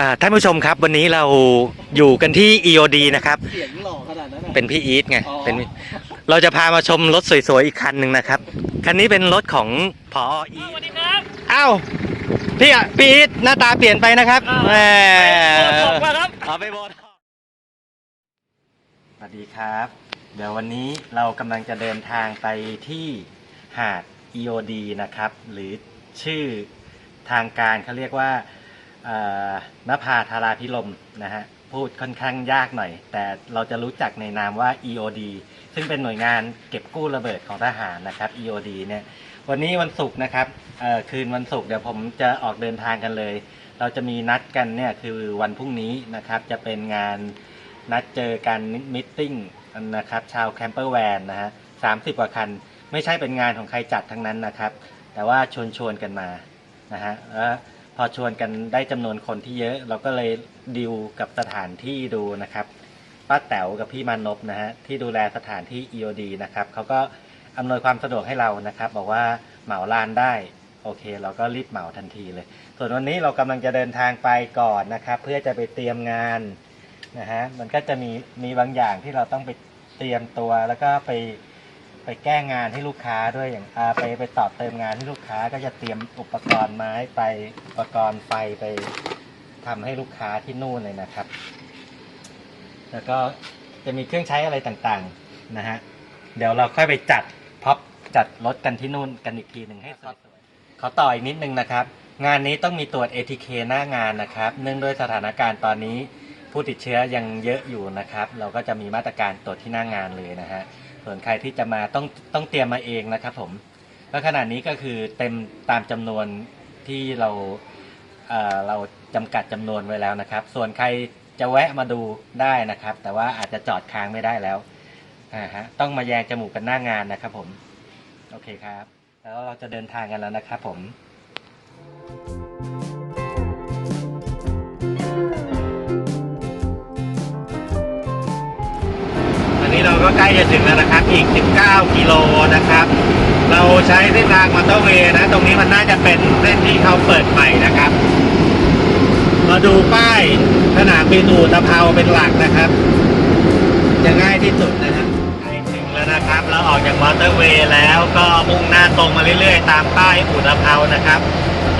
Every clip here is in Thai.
อ่าท่านผู้ชมครับวันนี้เราอยู่กันที่ EOD นะครับ เสียงหล่อขนาดนั้นอะเป็นพี่อีทไงอ๋อ เป็นเราจะพามาชมรถสวยๆอีกคันหนึ่งนะครับ คันนี้เป็นรถของพออีทสวัสดีครับอ้าวพี่อะพี่อีทหน้าตาเปลี่ยนไปนะครับอ้าวแหมขอบคุณครับ เอาไปโบนสวัสดีครับ เดี๋ยววันนี้เรากำลังจะเดินทางไปที่หาด EOD นะครับ หรือชื่อทางการเขาเรียกว่าเอ่อ นภาธาราพิลมนะฮะพูดค่อนข้างยากหน่อย แต่เราจะรู้จักในนามว่า EOD ซึ่งเป็นหน่วยงานเก็บกู้ระเบิดของทหารนะครับ EOD เนี่ยวันนี้วันศุกร์นะครับคืนวันศุกร์เดี๋ยวผมจะออกเดินทางกันเลย เราจะมีนัดกันเนี่ยคือวันพรุ่งนี้นะครับจะเป็นงานนัดเจอกันมิทติ้งนะครับชาวแคมเปอร์แวนนะฮะสามสิบกว่าคัน ไม่ใช่เป็นงานของใครจัดทั้งนั้นนะครับ แต่ว่าชวนชวนๆกันมานะฮะแล้ว พอชวนกันได้จำนวนคนที่เยอะ เราก็เลยดิวกับสถานที่ดูนะครับป้าแต๋วกับพี่มานพนะฮะที่ดูแลสถานที่ EOD นะครับเขาก็อำนวยความสะดวกให้เรานะครับ บอกว่าเหมาลานได้โอเค เราก็รีบเหมาทันทีเลย ส่วนวันนี้เรากำลังจะเดินทางไปก่อนนะครับ เพื่อจะไปเตรียมงานนะฮะมันก็จะมีมีบางอย่างที่เราต้องไปเตรียมตัวแล้วก็ไป ไปแก้งานให้ลูกค้าด้วยอย่างอ่าไปไปตอบเติมงานให้ลูกค้าก็จะเตรียมอุปกรณ์ไม้ไปอุปกรณ์ไฟไปทำให้ลูกค้าที่นู่นเลยนะครับ แล้วก็จะมีเครื่องใช้อะไรต่างๆนะฮะเดี๋ยวเราค่อยไปจัดพ็อปจัดรถกันที่นู่นกันอีกทีหนึ่งให้สวยๆขอต่ออีกนิดนึงนะครับ งานนี้ต้องมีตรวจ ATK หน้างานนะครับ เนื่องด้วยสถานการณ์ตอนนี้ ผู้ติดเชื้อยังเยอะอยู่นะครับ เราก็จะมีมาตรการตรวจที่หน้างานเลยนะฮะ ส่วนใครที่จะมาต้องต้องเตรียมมาเองนะครับผมแล้วขณะนี้ก็คือเต็มตามจำนวนที่เราเอ่อเราจำกัดจำนวนไว้แล้วนะครับ ส่วนใครจะแวะมาดูได้นะครับ แต่ว่าอาจจะจอดค้างไม่ได้แล้วอ่าฮะต้องมาแยงจมูกกันหน้างานนะครับผม โอเคครับ แล้วเราจะเดินทางกันแล้วนะครับผม จะถึงแล้วนะครับ อีก 19 กิโลนะครับ เราใช้เส้นทางมอเตอร์เวย์นะ ตรงนี้มันน่าจะเป็นเส้นที่เขาเปิดใหม่นะครับ มาดูป้ายสนามบินอูตะเภาเป็นหลักนะครับ จะง่ายที่สุดนะครับใกล้ถึงแล้วนะครับ เราออกจากมอเตอร์เวย์แล้วก็มุ่งหน้าตรงมาเรื่อยๆ ตามป้ายอูตะเภานะครับ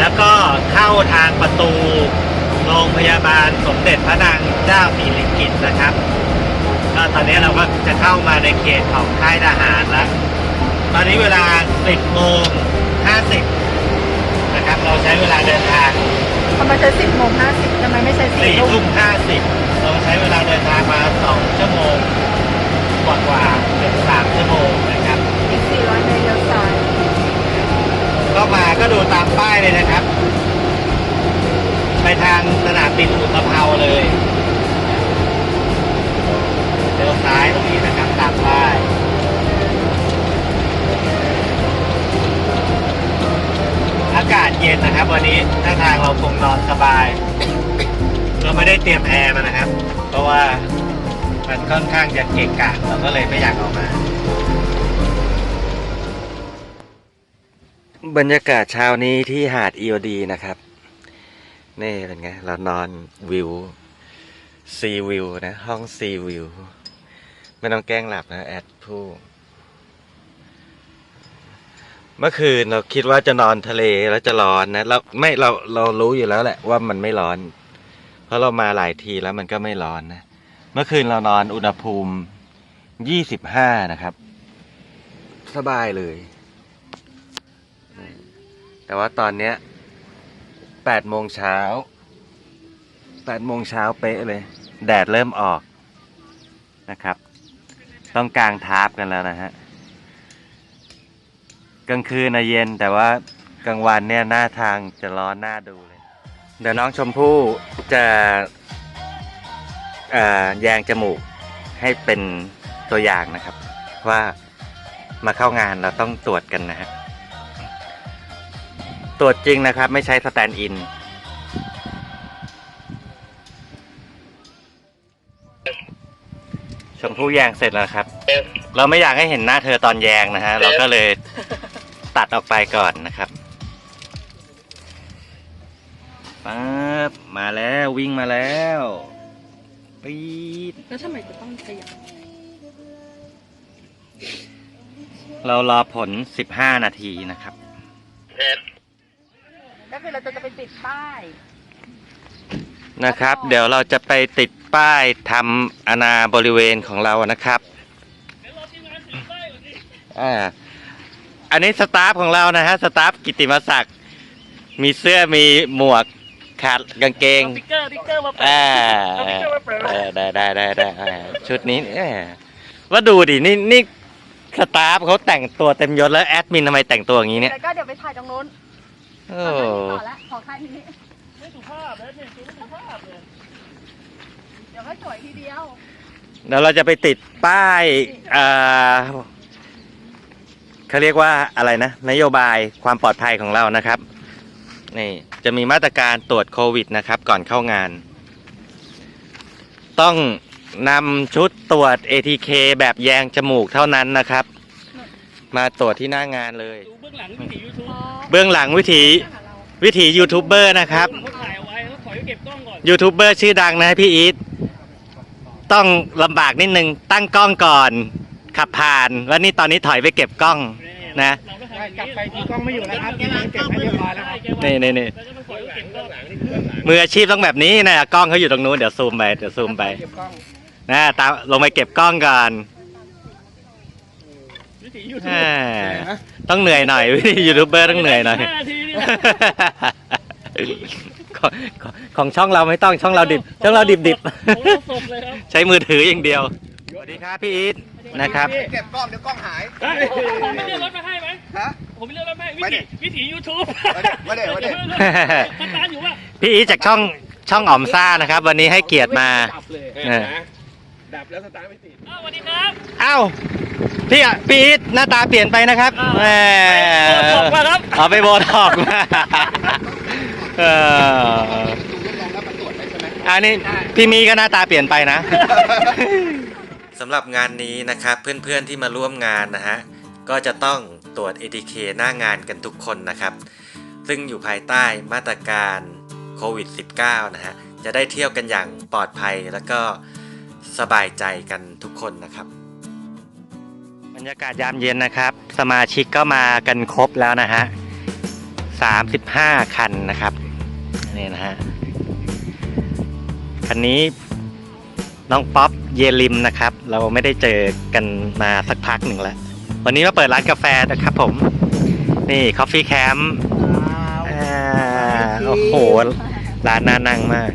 แล้วก็เข้าทางประตูโรงพยาบาลสมเด็จพระนางเจ้าสิริกิติ์นะครับ ก็ตอนนี้เราก็จะเข้ามาในเขตของค่ายทหารแล้ว ตอนนี้เวลา 10โมง50 นะครับ เราใช้เวลาเดินทางทำไมใช้สิบโมงห้าสิบทำไมไม่ใช่สี่4ทุ่ทุ่มม50เราใช้เวลาเดินทางมา 2 ชั่วโมง กว่ากว่าๆเป็น3ชั่วโมงนะครับ อีกสี่ร้อยเมตรเลี้ยวซ้ายก็มาก็ดูตามป้ายเลยนะครับ ไปทางสนามบินอุตภเปาเลย ย็นนะครับ วันนี้ถ้าทางเราคงนอนสบาย เราไม่ได้เตรียมแอร์มานะครับ เพราะว่ามันค่อนข้างจะเกะกะเราก็เลยไม่อยากเออกมา บรรยากาศเช้านี้ที่หาด EOD นะครับ นี่เป็นไง เรานอนวิวซีวิวนะ ห้องซีวิว ไม่ต้องแกล้งหลับนะ แอดผู้ เมื่อคืนเราคิดว่าจะนอนทะเลแล้วจะร้อนนะเราไม่เราเรารู้อยู่แล้วแหละว่ามันไม่ร้อน เพราะเรามาหลายทีแล้วมันก็ไม่ร้อนนะ เมื่อคืนเรานอนอุณหภูมิยี่สิบห้านะครับ สบายเลย แต่ว่าตอนเนี้ยแปดโมงเช้าแปดโมงเช้าเป๊ะเลย แดดเริ่มออกนะครับ ต้องกางทาร์ปกันแล้วนะฮะ กลางคืนนะเย็น แต่ว่ากลางวันเนี่ยหน้าทางจะร้อนหน้าดูเลย เดี๋ยวน้องชมพู่จะแยงจมูกให้เป็นตัวอย่างนะครับ ว่ามาเข้างานเราต้องตรวจกันนะฮะตรวจจริงนะครับ ไม่ใช้สแตนด์อินชมพู่แยงเสร็จแล้วครับ เราไม่อยากให้เห็นหน้าเธอตอนแยงนะฮะ เราก็เลย ตัดออกไปก่อนนะครับป๊าบบมาแล้ววิ่งมาแล้วปี๊ดแล้วทำไมจะต้องขยับเรารอผล 15 นาทีนะครับ ก็คือเราจะไปติดป้าย นะครับ เดี๋ยวเราจะไปติดป้ายทำอนาบริเวณของเรานะครับ อ่า อันนี้สตาฟของเรานะฮะสตาฟกิติมศักดิ์มีเสื้อมีหมวกขาดกางเกงติ๊กเกอร์ติ๊กเกอร์มาแปะอ่าเอาติ๊กเกอร์มาแปะเออได้ได้ได้ได้อ่าชุดนี้เอ้ยว่าดูดินี่นี่สตาฟเขาแต่งตัวเต็มยศแล้วแอดมินทำไมแต่งตัวอย่างนี้เนี่ยแล้วก็เดี๋ยวไปถ่ายตรงนู้นโอ้ขอละขอค่ายทีนี้ไม่สุภาพนะเนี่ยไม่สุภาพเลยเดี๋ยวก็สวยทีเดียว เดี๋ยวเราจะไปติดป้ายอ่า เขาเรียกว่าอะไรนะ นโยบายความปลอดภัยของเรานะครับนี่จะมีมาตรการตรวจโควิดนะครับ ก่อนเข้างาน ต้องนำชุดตรวจ ATK แบบแยงจมูกเท่านั้นนะครับ มาตรวจที่หน้างานเลย ดูเบื้องหลังวิถียูทูบเบื้องหลังวิถีวิถียูทูบเบอร์นะครับ เขาถ่ายเอาไว้แล้วถอยไปเก็บกล้องก่อนยูทูบเบอร์ชื่อดังนะพี่อีทต้องลำบากนิดนึงตั้งกล้องก่อน ขับผ่านแล้วนี่ตอนนี้ถอยไปเก็บกล้องนะเราก็ถ่ายกลับไปที่กล้องไม่อยู่แล้วครับเก็บให้เรียบร้อยแล้วครับนี่นี่นี่แล้วก็ต้องถอยไปเก็บกล้องมืออาชีพต้องแบบนี้นะกล้องเขาอยู่ตรงนู้นเดี๋ยวซูมไปเดี๋ยวซูมไปนะตามลงไปเก็บกล้องก่อนวิถียูทูบอ่าต้องเหนื่อยหน่อยวิธียูทูบเบอร์ต้องเหนื่อยหน่อยห้าทีนี่ของของของช่องเราไม่ต้องช่องเราดิบช่องเราดิบดิบของเราสดเลยครับใช้มือถืออย่างเดียวสวัสดีครับพี่อีท นะครับ เก็บกล้องเดี๋ยวกล้องหายได้ผมไม่เรียกรถมาให้ไหมฮะ ผมไม่เรียกรถมาให้วิไม่ถีได้วิถียูทูบไม่ได้ไม่ได้สตาร์ทอยู่ว่าพี่อีทจากช่องช่องอ๋อมซ่านะครับ วันนี้ให้เกียรติมาดับเลยเออดับแล้วสตาร์ทไม่ติดอ้าวสวัสดีครับเอ้าพี่อะพี่อีทหน้าตาเปลี่ยนไปนะครับอ้าวแหมไปโบท็อกซ์มาครับเอาไปโบท็อกซ์มาเออดูทดลองแล้วมันตรวจได้ใช่ไหมอันนี้พี่มีก็หน้าตาเปลี่ยนไปนะ สำหรับงานนี้นะครับเพื่อนๆที่มาร่วมงานนะฮะก็จะต้องตรวจ ATK หน้างานกันทุกคนนะครับ ซึ่งอยู่ภายใต้มาตรการโควิด -19 นะฮะจะได้เที่ยวกันอย่างปลอดภัยแล้วก็สบายใจกันทุกคนนะครับ บรรยากาศยามเย็นนะครับ สมาชิกก็มากันครบแล้วนะฮะ 35 คันนะครับนี่นะฮะคันนี้ น้องป๊อปเยลิมนะครับ เราไม่ได้เจอกันมาสักพักหนึ่งแล้ว วันนี้มาเปิดร้านกาแฟนะครับผม นี่ Coffee Camp อ่าโอ้โห ร้านน่านั่งมาก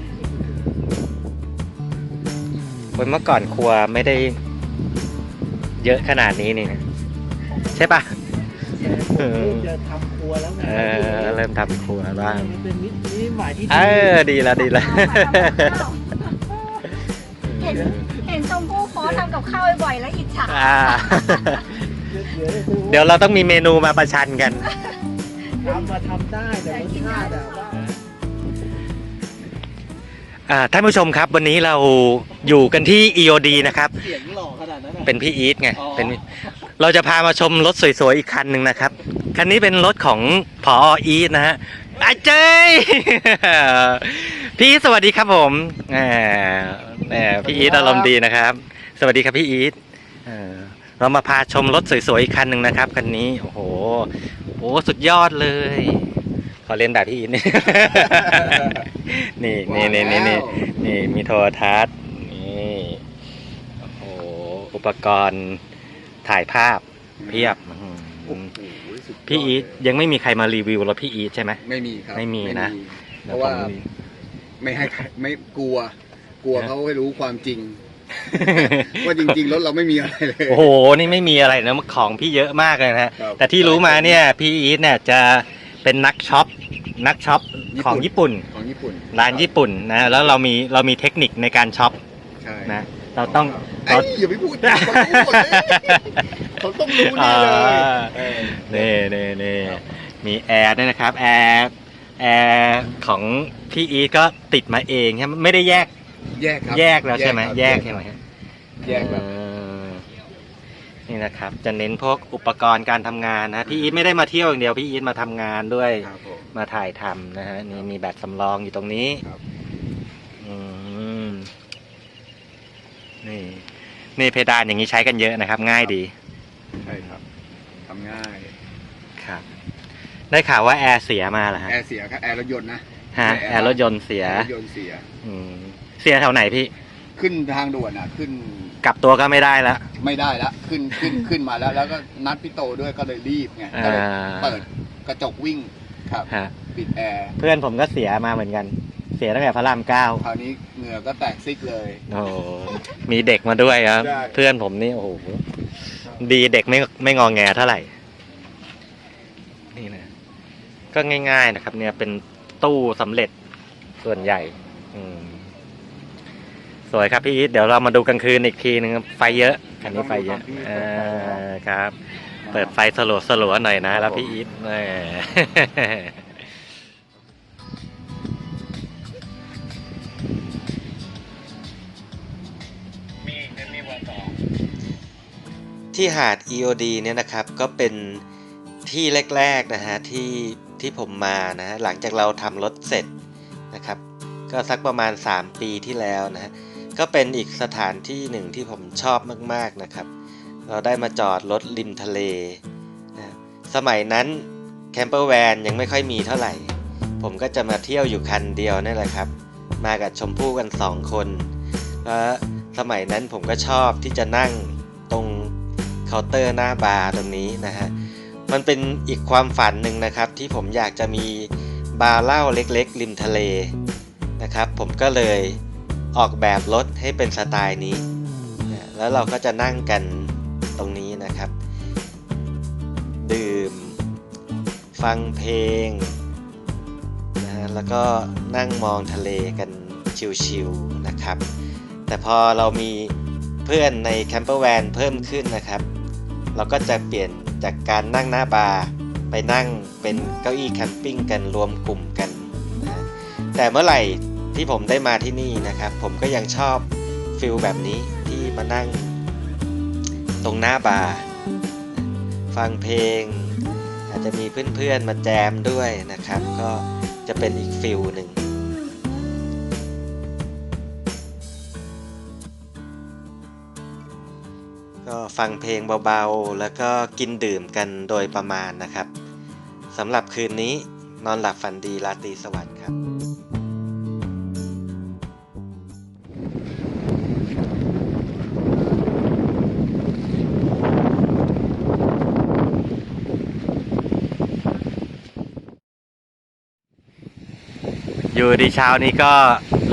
คนเมื่อก่อนครัวไม่ได้เยอะขนาดนี้นี่นะใช่ปะเออจะทำครัวแล้วไงเออเริ่มทำครัวบ้างมันเป็นนิมิตหมายที่เออดีแล้วดีแล้ว เห็นเห็นชมพู่โพสต์ทำกับข้าวบ่อยๆแล้วอิจฉาอ่า เดี๋ยวเราต้องมีเมนูมาประชันกัน ทำมาทำได้แต่รสชาติอะว่าอ่าท่านผู้ชมครับวันนี้เราอยู่กันที่ EOD นะครับ เสียงหล่อขนาดนั้นอะ เป็นพี่อีทไงอ๋อ เป็นเราจะพามาชมรถสวยๆอีกคันหนึ่งนะครับ คันนี้เป็นรถของพออีทนะฮะไอ้เจ้ยพี่อีทสวัสดีครับผมแหม แหมพี่อีทอารมณ์ดีนะครับ สวัสดีครับพี่อีทเออเรามาพาชมรถสวยๆอีกคันหนึ่งนะครับคันนี้โอ้โหโอ้สุดยอดเลย ขอเรียนแบบพี่อีทนี่ นี่นี่นี่นี่นี่นี่มีโทรทัศน์นี่โอ้โหอุปกรณ์ถ่ายภาพเพียบอื้อหือโอ้โหสุดยดพี่อีทยังไม่มีใครมารีวิวรถพี่อีทใช่ไหม ไม่มีครับไม่มีนะ เพราะว่าไม่ให้ไม่กลัว กลัวเขาให้รู้ความจริง ว่าจริงๆรถเราไม่มีอะไรเลย โอ้โห นี่ไม่มีอะไรนะของพี่เยอะมากเลยนะฮะ ครับแต่ที่รู้มาเนี่ยพี่อีทเนี่ยจะเป็นนักช็อปนักช็อปญี่ปุ่น ของญี่ปุ่น ของญี่ปุ่นร้านญี่ปุ่นนะแล้วเรามีเรามีเทคนิคในการช็อปใช่นะเราต้องเอ้ยอย่าไปพูดเขารู้หมดเลยเขาต้องรู้แน่เลยอ่า เออ นี่นี่นี่มีแอร์ด้วยนะครับแอร์แอร์ของพี่อีทก็ติดมาเองใช่ไหมไม่ได้แยก แยกครับแยกแล้วใช่ไหมครับแยกใช่ไหมฮะแยกแบบเออนี่นะครับ จะเน้นพวกอุปกรณ์การทำงานนะพี่อีทไม่ได้มาเที่ยวอย่างเดียวพี่อีทมาทำงานด้วยครับผมมาถ่ายทำนะฮะนี่มีแบตสำรองอยู่ตรงนี้ครับอืมนี่ นี่เพดานอย่างนี้ใช้กันเยอะนะครับ ง่ายดีใช่ครับทำง่ายครับ ได้ข่าวว่าแอร์เสียมาเหรอฮะแอร์เสียครับแอร์รถยนต์นะฮะแอร์แอร์รถยนต์เสียแอร์รถยนต์เสีย อืม เสียแถวไหนพี่ ขึ้นทางด่วนอะ ขึ้นกลับตัวก็ไม่ได้แล้ว ไม่ได้ละขึ้นขึ้นขึ้นมาแล้ว แล้วก็นัดพี่โตด้วยก็เลยรีบไงก็เลยอ่า เปิดกระจกวิ่งครับฮะปิดแอร์เพื่อนผมก็เสียมาเหมือนกัน เสียตั้งแต่พระรามเก้าคราวนี้เหงื่อก็แตกซิกเลย โอ้โหมีเด็กมาด้วยครับ ใช่ เพื่อนผมนี่โอ้โหดีเด็กไม่ไม่งองแงเท่าไหร่ นี่นะก็ง่าย ๆนะครับ เนี่ยเป็นตู้สำเร็จส่วนใหญ่อืม สวยครับพี่อีทเดี๋ยวเรามาดูกลางคืนอีกทีนึงครับไฟเยอะอันนี้ไฟเยอะอ่าครับ เปิดไฟสลัวสลัวๆหน่อยนะ แล้วพี่อีทแหมที่หาด EOD เนี่ยนะครับก็เป็นที่แรกๆนะฮะที่ที่ผมมานะฮะหลังจากเราทำรถเสร็จนะครับ ก็สักประมาณ 3 ปีที่แล้วนะฮะ ก็เป็นอีกสถานที่หนึ่งที่ผมชอบมากๆนะครับ เราได้มาจอดรถริมทะเลนะสมัยนั้นแคมเปอร์แวนยังไม่ค่อยมีเท่าไหร่ ผมก็จะมาเที่ยวอยู่คันเดียวนั่แหละครับ มากับชมพู่กัน2คนแล้วสมัยนั้นผมก็ชอบที่จะนั่งตรงเคาน์เตอร์หน้าบาร์ตรงนี้นะฮะ มันเป็นอีกความฝันหนึ่งนะครับ ที่ผมอยากจะมีบาร์เหล้าเล็กๆ ริมทะเลนะครับ ผมก็เลย ออกแบบรถให้เป็นสไตล์นี้ แล้วเราก็จะนั่งกันตรงนี้นะครับ ดื่ม ฟังเพลงนะฮะแล้วก็นั่งมองทะเลกันชิวๆนะครับ แต่พอเรามีเพื่อนในแคมเปอร์แวนเพิ่มขึ้นนะครับ เราก็จะเปลี่ยนจากการนั่งหน้าบาร์ไปนั่งเป็นเก้าอี้แคมปิ้งกันรวมกลุ่มกันนะแต่เมื่อไหร่ ที่ผมได้มาที่นี่นะครับ ผมก็ยังชอบฟิลแบบนี้ที่มานั่ง ตรงหน้าบาร์ฟังเพลง อาจจะมีเพื่อนๆมาแจมด้วยนะครับ ก็จะเป็นอีกฟิลหนึ่งก็ฟังเพลงเบาๆ แล้วก็กินดื่มกันโดยประมาณนะครับสำหรับคืนนี้นอนหลับฝันดีราตรีสวัสดิ์ครับ อยู่ดีเช้านี้ก็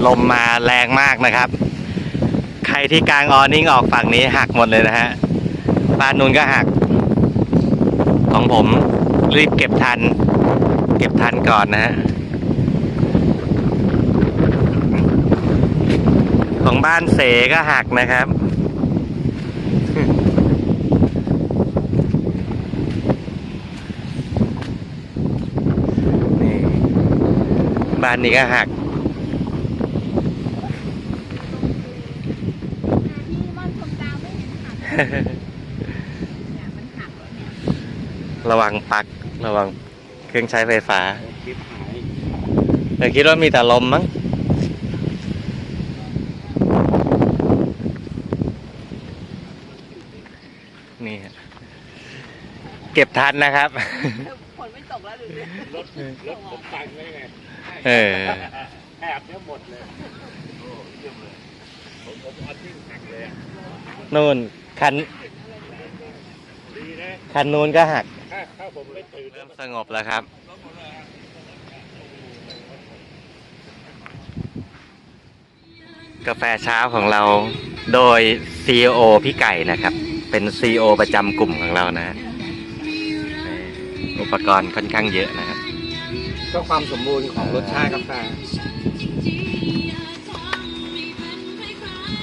ลมมาแรงมากนะครับ ใครที่กลางออนิ่งออกฝั่งนี้หักหมดเลยนะฮะบ้านนู้นก็หัก ของผมรีบเก็บทัน เก็บทันก่อนนะฮะของบ้านเสก็หักนะครับ นี่ บ้านนี้ก็หัก ที่ม่อนชมดาวไม่เห็นหักเนี่ยมันหัก แล้วเนี่ยระวังปลักระวังเครื่องใช้ไฟฟ้าคลิปหายแต่คิดว่ามีแต่ลมมั้งนี่เก็บทันนะครับ ฝนไม่ตกแล้วหรือรถรถผมตังไว้ไงเออแอบเนี่ยหมดเลยโอ้เยี่ยมเลยผมผมเอาทิ้งหักเลยอะนู่นคันดีนะคันนู้นก็หักถ้าถ้าผมไม่ตื่นเริ่มสงบแล้วครับกาแฟเช้าของเราโดย CEO พี่ไก่นะครับ เป็น CEO ประจำกลุ่มของเรานะฮะ อุปกรณ์ค่อนข้างเยอะนะครับก็ความสมบูรณ์ของรสชาติกาแฟ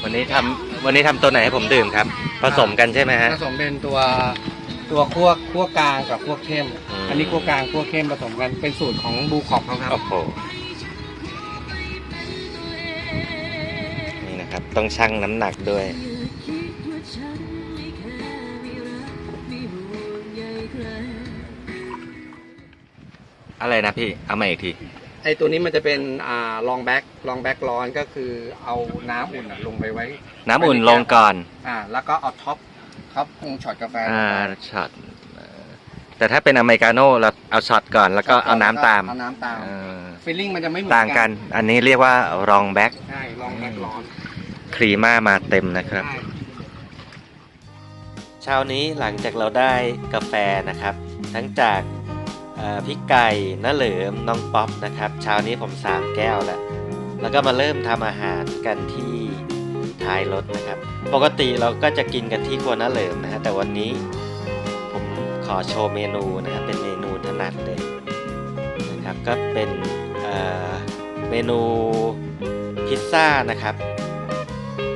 วันนี้ทำวันนี้ทำตัวไหนให้ผมดื่มครับ ผสมกันใช่ไหมฮะ ผสมเป็นตัวตัวคั่วคั่วกลางกับคั่วเข้ม อืม อันนี้คั่วกลางคั่วเข้มผสมกันเป็นสูตรของบูคอปเขาครับ โอ้โหนี่นะครับ ต้องชั่งน้ำหนักด้วย อะไรนะพี่ เอามาอีกที ไอตัวนี้มันจะเป็นอ่าลองแบ็กลองแบ็กร้อนก็คือเอาน้ำอุ่นอะลงไปไว้น้ำอุ่นลงก่อน อ่าแล้วก็เอาท็อปท็อปคงช็อตกาแฟอ่าช็อตเอ่อแต่ถ้าเป็นอเมริกาโน่เราเอาช็อตก่อนแล้วก็เอาน้ำตามเอาน้ำตามเออฟีลลิ่งมันจะไม่เหมือนต่างกัน อันนี้เรียกว่ารองแบ็กใช่ลองแบ็กร้อนครีม่ามาเต็มนะครับ ใช่ เช้านี้หลังจากเราได้กาแฟนะครับ ทั้งจากเอ่อ พี่ไก่น้าเหลิมน้องป๊อปนะครับเช้านี้ผมสามแก้วแล้วแล้วก็มาเริ่มทำอาหารกันที่ท้ายรถนะครับ ปกติเราก็จะกินกันที่ครัวน้าเหลิมนะฮะแต่วันนี้ผมขอโชว์เมนูนะครับเป็นเมนูถนัดเลยนะครับก็เป็นเเมนูพิซซ่านะครับ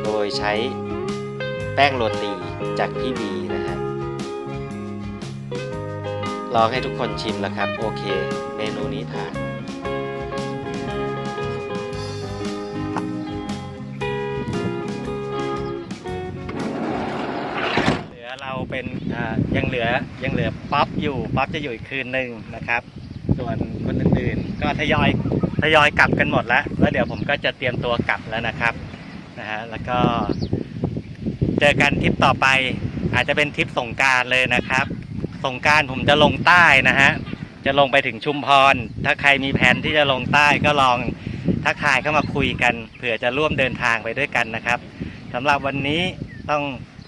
โดยใช้แป้งโรตีจากพี่บีนะ ลองให้ทุกคนชิมแล้วครับ โอเค เมนูนี้ทานเหลือเราเป็นยังเหลือยังเหลือป๊อปอยู่ป๊อปจะอยู่อีกคืนหนึ่งนะครับ ส่วนคนอื่นๆ ก็ทยอยทยอยกลับกันหมดแล้ว แล้วเดี๋ยวผมก็จะเตรียมตัวกลับแล้วนะครับนะฮะแล้วก็เจอกันทริปต่อไปอาจจะเป็นทริปสงการเลยนะครับ สงการผมจะลงใต้นะฮะ จะลงไปถึงชุมพร ถ้าใครมีแผนที่จะลงใต้ก็ลองทักทายเข้ามาคุยกันเผื่อจะร่วมเดินทางไปด้วยกันนะครับสำหรับวันนี้ต้อง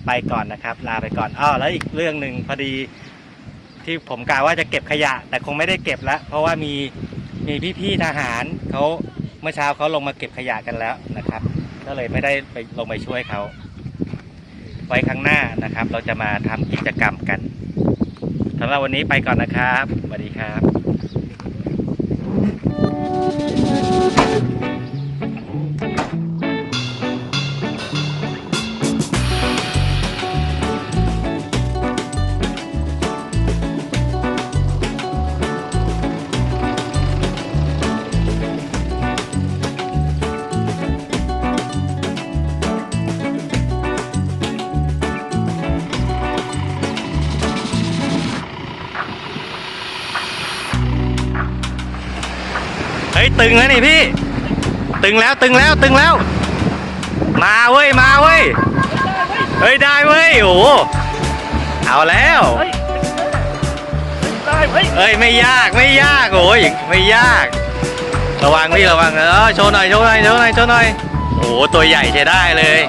ไปก่อนนะครับ ลาไปก่อนอ้อแล้วอีกเรื่องหนึ่งพอดีที่ผมกะว่าจะเก็บขยะ แต่คงไม่ได้เก็บแล้ว เพราะว่ามีมีพี่ๆทหารเขาเมื่อเช้าเขาลงมาเก็บขยะกันแล้วนะครับ ก็เลยไม่ได้ไปลงไปช่วยเขาไว้ครั้งหน้านะครับ เราจะมาทำกิจกรรมกันำหรับวันนี้ไปก่อนนะครับสวัสดีครับ ตึงแล้วนี่พี่ ตึงแล้วตึงแล้วตึงแล้ว มาเว้ยมาเว้ยเฮ้ยได้เว้ยโอ้โหเอาแล้วเฮ้ยเอ้ยไม่ยากไม่ยากโอ้ยไม่ยาก ระวังพี่ระวังเออโชว์หน่อยโชว์หน่อยโชว์หน่อยโชว์หน่อยโอ้ตัวใหญ่ใช้ได้เลย